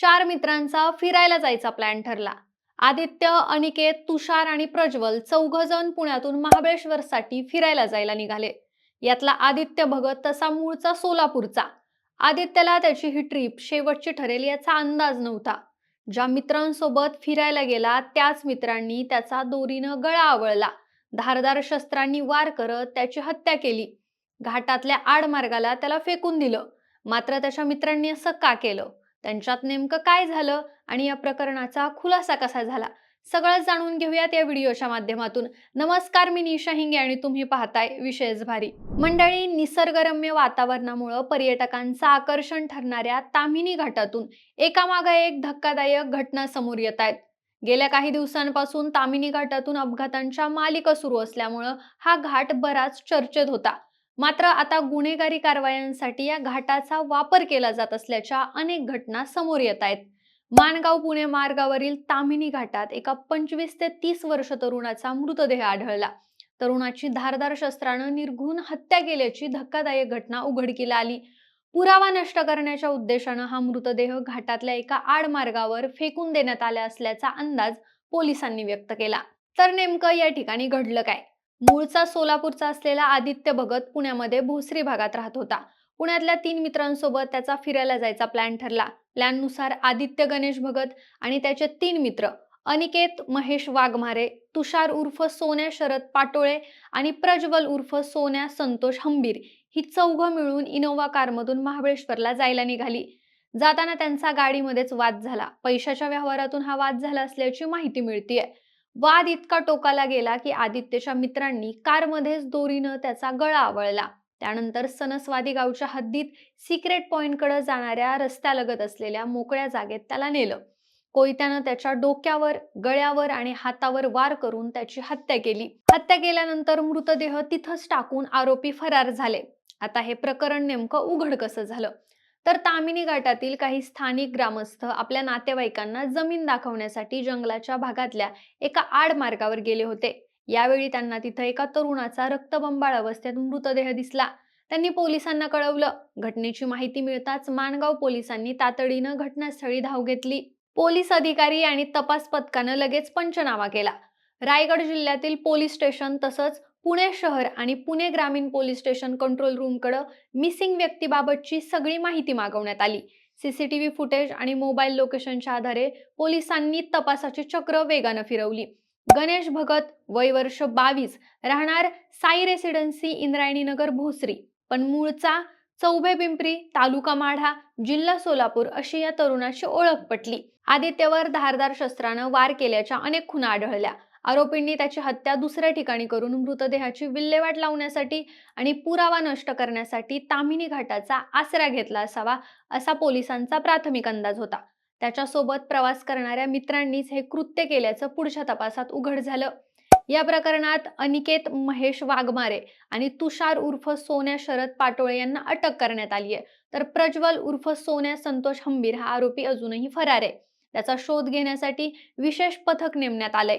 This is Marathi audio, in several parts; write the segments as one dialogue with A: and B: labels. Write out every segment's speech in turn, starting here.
A: चार मित्रांचा फिरायला जायचा प्लॅन ठरला. आदित्य अनिकेत तुषार आणि प्रज्वल चौघ जण पुण्यातून महाबळेश्वरसाठी फिरायला जायला निघाले. यातला आदित्य भगत तसा मूळचा सोलापूरचा. आदित्यला त्याची ही ट्रिप शेवटची ठरेल याचा अंदाज नव्हता. ज्या मित्रांसोबत फिरायला गेला त्याच मित्रांनी त्याचा दोरीनं गळा आवळला. धारदार शस्त्रांनी वार करत त्याची हत्या केली. घाटातल्या आडमार्गाला त्याला फेकून दिलं. मात्र त्याच्या मित्रांनी असं का केलं? त्यांच्यात नेमकं काय झालं आणि या प्रकरणाचा खुलासा कसा झाला? सगळं जाणून घेऊयात या व्हिडिओच्या माध्यमातून. नमस्कार मी निशा हिंगे आणि तुम्ही पाहताय विशेष भारी. मंडळी निसर्गरम्य वातावरणामुळं पर्यटकांचं आकर्षण ठरणाऱ्या तामिनी घाटातून एकामागे एक धक्कादायक घटना समोर येत आहेत. गेल्या काही दिवसांपासून तामिनी घाटातून अपघातांच्या मालिका सुरू असल्यामुळं हा घाट बराच चर्चेत होता. मात्र आता गुन्हेगारी कारवायांसाठी या घाटाचा वापर केला जात असल्याच्या अनेक घटना समोर येत आहेत. माणगाव पुणे मार्गावरील तामिनी घाटात एका पंचवीस ते तीस वर्ष तरुणाचा मृतदेह आढळला. तरुणाची धारदार शस्त्रानं निर्घुण हत्या केल्याची धक्कादायक घटना उघडकीला आली. पुरावा नष्ट करण्याच्या उद्देशानं हा मृतदेह घाटातल्या एका आडमार्गावर फेकून देण्यात आला असल्याचा अंदाज पोलिसांनी व्यक्त केला. तर नेमकं या ठिकाणी घडलं काय? मूळचा सोलापूरचा असलेला आदित्य भगत पुण्यामध्ये भोसरी भागात राहत होता. पुण्यातल्या तीन मित्रांसोबत त्याचा फिरायला जायचा प्लॅन ठरला. प्लॅननुसार आदित्य गणेश भगत आणि त्याचे तीन मित्र अनिकेत महेश वाघमारे तुषार उर्फ सोन्या शरद पाटोळे आणि प्रज्वल उर्फ सोन्या संतोष हंबीर ही चौघं मिळून इनोव्हा कारमधून महाबळेश्वरला जायला निघाली. जाताना त्यांचा गाडीमध्येच वाद झाला. पैशाच्या व्यवहारातून हा वाद झाला असल्याची माहिती मिळतीये. वाद इतका टोकाला गेला की आदित्यच्या मित्रांनी कारमध्येच दोरीनं त्याचा गळा आवळला. त्यानंतर सनसवादी गावच्या हद्दीत सिक्रेट पॉइंटकडे जाणाऱ्या रस्त्यालगत असलेल्या मोकळ्या जागेत त्याला नेलं. कोयत्यानं त्याच्या डोक्यावर गळ्यावर आणि हातावर वार करून त्याची हत्या केली. हत्या केल्यानंतर मृतदेह तिथंच टाकून आरोपी फरार झाले. आता हे प्रकरण नेमकं उघड कसं झालं? तर तामिनी घाटातील काही स्थानिक ग्रामस्थ आपल्या नातेवाईकांना जमीन दाखवण्यासाठी जंगलाच्या भागातल्या एका आड मार्गावर गेले होते. यावेळी त्यांना तिथं एका तरुणाचा रक्तबंबाळ अवस्थेत मृतदेह दिसला. त्यांनी पोलिसांना कळवलं. घटनेची माहिती मिळताच माणगाव पोलिसांनी तातडीनं घटनास्थळी धाव घेतली. पोलीस अधिकारी आणि तपास पथकानं लगेच पंचनामा केला. रायगड जिल्ह्यातील पोलीस स्टेशन तसंच पुणे शहर आणि पुणे ग्रामीण पोलीस स्टेशन कंट्रोल रूमकडं मिसिंग व्यक्तीबाबतची सगळी माहिती मागवण्यात आली. सीसीटीव्ही फुटेज आणि मोबाईल लोकेशनच्या आधारे पोलिसांनी तपासाची चक्र वेगानं फिरवली. गणेश भगत वय वर्ष बावीस राहणार साई रेसिडेन्सी इंद्रायणीनगर भोसरी. पण मूळचा चौबे पिंपरी तालुका माढा जिल्हा सोलापूर अशी या तरुणाची ओळख पटली. आदित्यवर धारदार शस्त्रानं वार केल्याच्या अनेक खुणा आढळल्या. आरोपींनी त्याची हत्या दुसऱ्या ठिकाणी करून मृतदेहाची विल्हेवाट लावण्यासाठी आणि पुरावा नष्ट करण्यासाठी तामिनी घाटाचा आसरा घेतला असावा असा पोलिसांचा प्राथमिक अंदाज होता. त्याच्यासोबत प्रवास करणाऱ्या मित्रांनीच हे कृत्य केल्याचं पुढच्या तपासात उघड झालं. या प्रकरणात अनिकेत महेश वाघमारे आणि तुषार उर्फ सोन्या शरद पाटोळे यांना अटक करण्यात आली आहे. तर प्रज्वल उर्फ सोन्या संतोष हंबीर हा आरोपी अजूनही फरार आहे. त्याचा शोध घेण्यासाठी विशेष पथक नेमण्यात आलंय.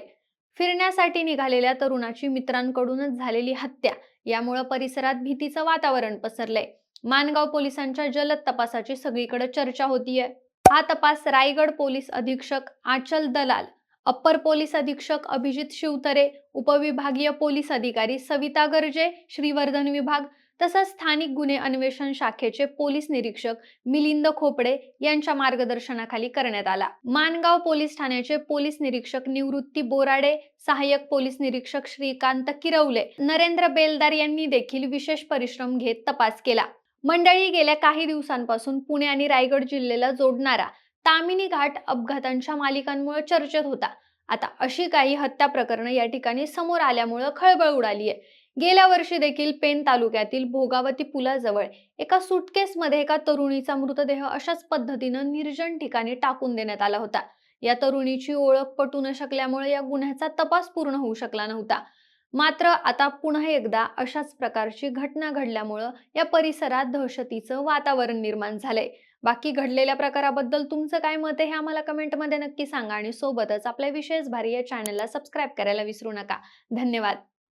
A: फिरण्यासाठी निघालेल्या तरुणाची मित्रांकडूनच झालेली हत्या यामुळं परिसरात भीतीचं वातावरण पसरलंय. मानगाव पोलिसांच्या जलद तपासाची सगळीकडे चर्चा होतीये. हा तपास रायगड पोलीस अधीक्षक आचल दलाल अप्पर पोलीस अधीक्षक अभिजित शिवतरे उपविभागीय पोलीस अधिकारी सविता गर्जे श्रीवर्धन विभाग तसंच स्थानिक गुन्हे अन्वेषण शाखेचे पोलीस निरीक्षक मिलिंद खोपडे यांच्या मार्गदर्शनाखाली करण्यात आला. मानगाव पोलीस ठाण्याचे पोलीस निरीक्षक निवृत्ती बोराडे सहाय्यक पोलीस निरीक्षक श्रीकांत किरवले नरेंद्र बेलदार यांनी देखील विशेष परिश्रम घेत तपास केला. मंडळी गेल्या काही दिवसांपासून पुणे आणि रायगड जिल्ह्याला जोडणारा तामिनी घाट अपघातांच्या मालिकांमुळे चर्चेत होता. आता अशी काही हत्या प्रकरणं या ठिकाणी समोर आल्यामुळं खळबळ उडाली आहे गेल्या वर्षी देखील पेन तालुक्यातील भोगावती पुलाजवळ एका सुटकेसमध्ये एका तरुणीचा मृतदेह अशाच पद्धतीनं निर्जन ठिकाणी टाकून देण्यात आला होता. या तरुणीची ओळख पटू न शकल्यामुळे या गुन्ह्याचा तपास पूर्ण होऊ शकला नव्हता. मात्र आता पुन्हा एकदा अशाच प्रकारची घटना घडल्यामुळं या परिसरात दहशतीचं वातावरण निर्माण झालंय. बाकी घडलेल्या प्रकाराबद्दल तुमचं काय मत आहे हे आम्हाला कमेंटमध्ये नक्की सांगा आणि सोबतच आपल्या विशेष भारी या चॅनलला सबस्क्राईब करायला विसरू नका. धन्यवाद.